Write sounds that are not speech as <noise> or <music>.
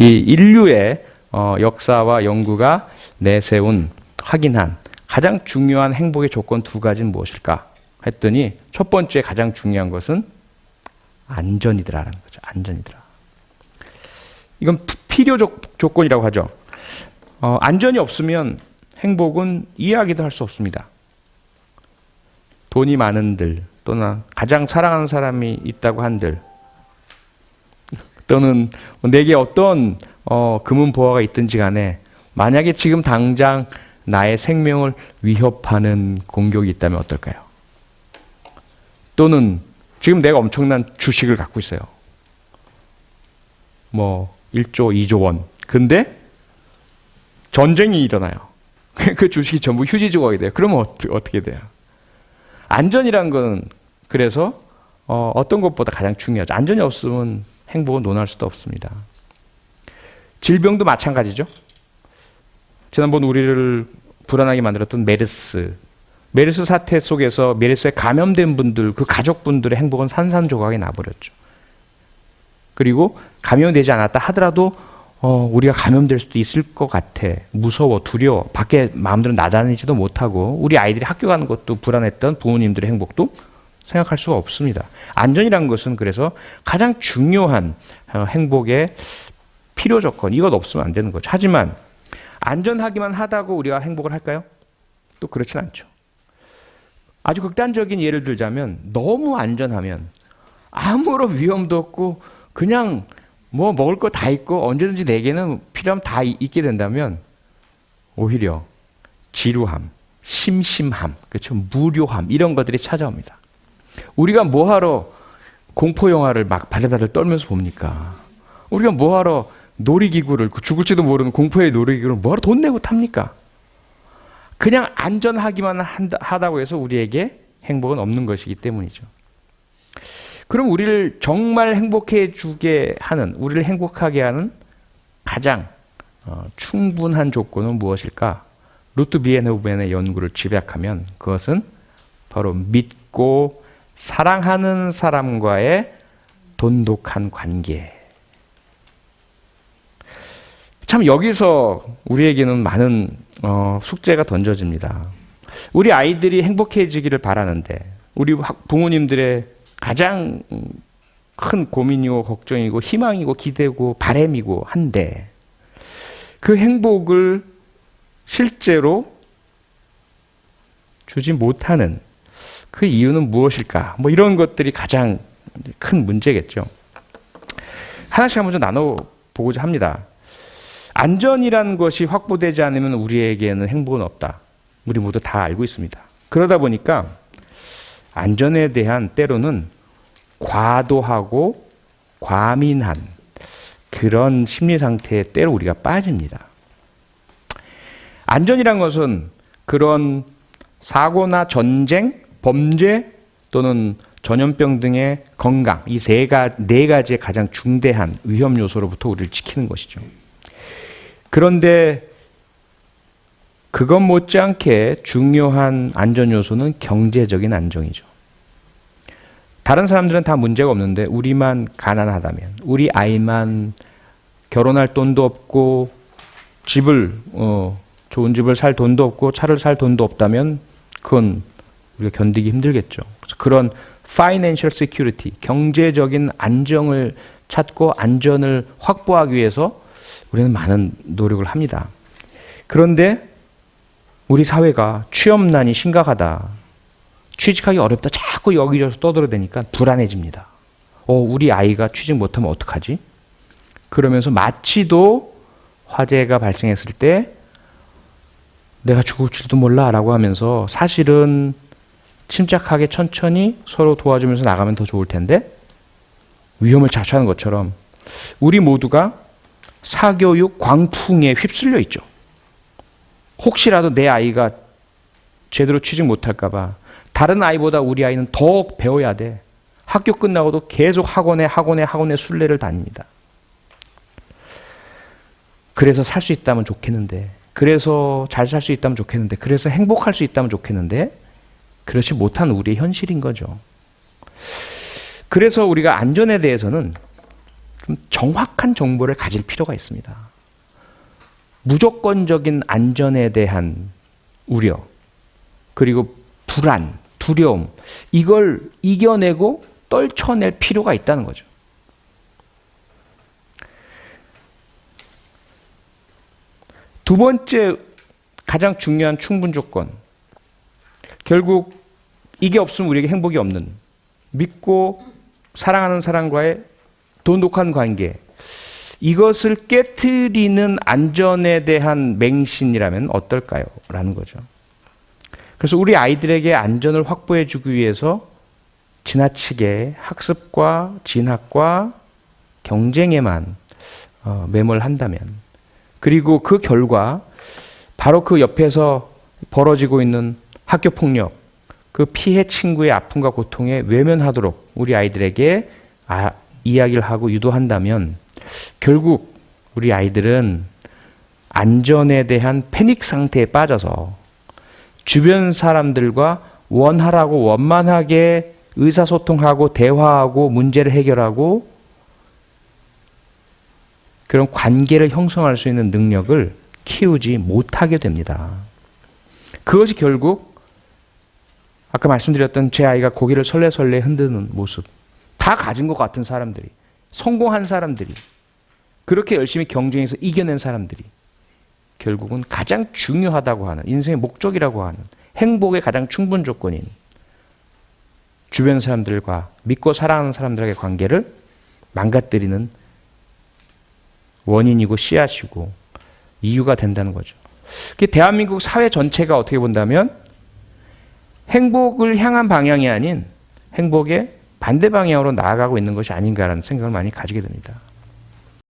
이 인류의 어, 역사와 연구가 내세운 확인한 가장 중요한 행복의 조건 두 가지는 무엇일까 했더니 첫 번째 가장 중요한 것은 안전이더라라는 거죠. 안전이더라. 이건 피- 필요적 조건이라고 하죠. 어, 안전이 없으면 행복은 이해하기도 할 수 없습니다. 돈이 많은들 또는 가장 사랑하는 사람이 있다고 한들 또는 내게 어떤 어, 금은 보화가 있든지 간에 만약에 지금 당장 나의 생명을 위협하는 공격이 있다면 어떨까요? 또는 지금 내가 엄청난 주식을 갖고 있어요. 뭐 1조, 2조 원. 근데 전쟁이 일어나요. <laughs> 그 주식이 전부 휴지 조각이 돼요. 그러면 어떻게, 어떻게 돼요? 안전이란 건 그래서 어, 어떤 것보다 가장 중요하죠. 안전이 없으면 행복은 논할 수도 없습니다. 질병도 마찬가지죠. 지난번 우리를 불안하게 만들었던 메르스. 메르스 사태 속에서 메르스에 감염된 분들, 그 가족분들의 행복은 산산조각이 나버렸죠. 그리고 감염되지 않았다 하더라도 어, 우리가 감염될 수도 있을 것 같아. 무서워, 두려워. 밖에 마음대로 나다니지도 못하고 우리 아이들이 학교 가는 것도 불안했던 부모님들의 행복도 생각할 수가 없습니다. 안전이라는 것은 그래서 가장 중요한 어, 행복의 필요 조건. 이것 없으면 안 되는 거죠. 하지만 안전하기만 하다고 우리가 행복을 할까요? 또 그렇진 않죠. 아주 극단적인 예를 들자면 너무 안전하면 아무런 위험도 없고 그냥 뭐 먹을 거 다 있고 언제든지 내게는 필요하면 다 이- 있게 된다면 오히려 지루함, 심심함, 그렇죠? 무료함 이런 것들이 찾아옵니다. 우리가 뭐하러 공포 영화를 막 바들바들 떨면서 봅니까? 우리가 뭐하러 놀이기구를 그 죽을지도 모르는 공포의 놀이기구를 뭐하러 돈 내고 탑니까? 그냥 안전하기만 한다, 하다고 해서 우리에게 행복은 없는 것이기 때문이죠. 그럼 우리를 정말 행복해 주게 하는, 우리를 행복하게 하는 가장 어, 충분한 조건은 무엇일까? 루트 비엔호벤의 연구를 집약하면 그것은 바로 믿고 사랑하는 사람과의 돈독한 관계. 참 여기서 우리에게는 많은 어, 숙제가 던져집니다. 우리 아이들이 행복해지기를 바라는데 우리 학- 부모님들의 가장 음, 큰 고민이고 걱정이고 희망이고 기대고 바램이고 한데 그 행복을 실제로 주지 못하는 그 이유는 무엇일까? 뭐 이런 것들이 가장 큰 문제겠죠. 하나씩 한번 좀 나눠 보고자 합니다. 안전이라는 것이 확보되지 않으면 우리에게는 행복은 없다. 우리 모두 다 알고 있습니다. 그러다 보니까 안전에 대한 때로는 과도하고 과민한 그런 심리 상태에 때로 우리가 빠집니다. 안전이란 것은 그런 사고나 전쟁, 범죄 또는 전염병 등의 건강 이 세 가 네 가지의 가장 중대한 위험 요소로부터 우리를 지키는 것이죠. 그런데 그것 못지않게 중요한 안전 요소는 경제적인 안정이죠. 다른 사람들은 다 문제가 없는데 우리만 가난하다면, 우리 아이만 결혼할 돈도 없고 집을 어, 좋은 집을 살 돈도 없고 차를 살 돈도 없다면 그건 우리가 견디기 힘들겠죠. 그런 financial security, 경제적인 안정을 찾고 안전을 확보하기 위해서 우리는 많은 노력을 합니다. 그런데 우리 사회가 취업난이 심각하다. 취직하기 어렵다. 자꾸 여기저기서 떠들어대니까 불안해집니다. 어, 우리 아이가 취직 못하면 어떡하지? 그러면서 마치도 화재가 발생했을 때 내가 죽을지도 몰라 라고 하면서 사실은 침착하게 천천히 서로 도와주면서 나가면 더 좋을 텐데 위험을 자초하는 것처럼 우리 모두가 사교육 광풍에 휩쓸려 있죠. 혹시라도 내 아이가 제대로 취직 못할까봐 다른 아이보다 우리 아이는 더 배워야 돼. 학교 끝나고도 계속 학원에 학원에 학원에 순례를 다닙니다. 그래서 살 수 있다면 좋겠는데, 그래서 잘 살 수 있다면 좋겠는데, 그래서 행복할 수 있다면 좋겠는데, 그렇지 못한 우리의 현실인 거죠. 그래서 우리가 안전에 대해서는 좀좀 정확한 정보를 가질 필요가 있습니다. 무조건적인 안전에 대한 우려, 그리고 불안, 두려움, 이걸 이겨내고 떨쳐낼 필요가 있다는 거죠. 두 번째 가장 중요한 충분 조건. 결국 이게 없으면 우리에게 행복이 없는 믿고 사랑하는 사람과의 돈독한 관계. 이것을 깨뜨리는 안전에 대한 맹신이라면 어떨까요? 라는 거죠. 그래서 우리 아이들에게 안전을 확보해 주기 위해서 지나치게 학습과 진학과 경쟁에만 어, 매몰 한다면 그리고 그 결과 바로 그 옆에서 벌어지고 있는 학교 폭력, 그 피해 친구의 아픔과 고통에 외면하도록 우리 아이들에게 아, 이야기를 하고 유도한다면 결국 우리 아이들은 안전에 대한 패닉 상태에 빠져서 주변 사람들과 원활하고 원만하게 의사소통하고 대화하고 문제를 해결하고 그런 관계를 형성할 수 있는 능력을 키우지 못하게 됩니다. 그것이 결국 아까 말씀드렸던 제 아이가 고개를 설레설레 흔드는 모습 다 가진 것 같은 사람들이 성공한 사람들이 그렇게 열심히 경쟁해서 이겨낸 사람들이 결국은 가장 중요하다고 하는 인생의 목적이라고 하는 행복의 가장 충분 조건인 주변 사람들과 믿고 사랑하는 사람들과의 관계를 망가뜨리는 원인이고 씨앗이고 이유가 된다는 거죠. 그 대한민국 사회 전체가 어떻게 본다면 행복을 향한 방향이 아닌 행복의 반대 방향으로 나아가고 있는 것이 아닌가라는 생각을 많이 가지게 됩니다.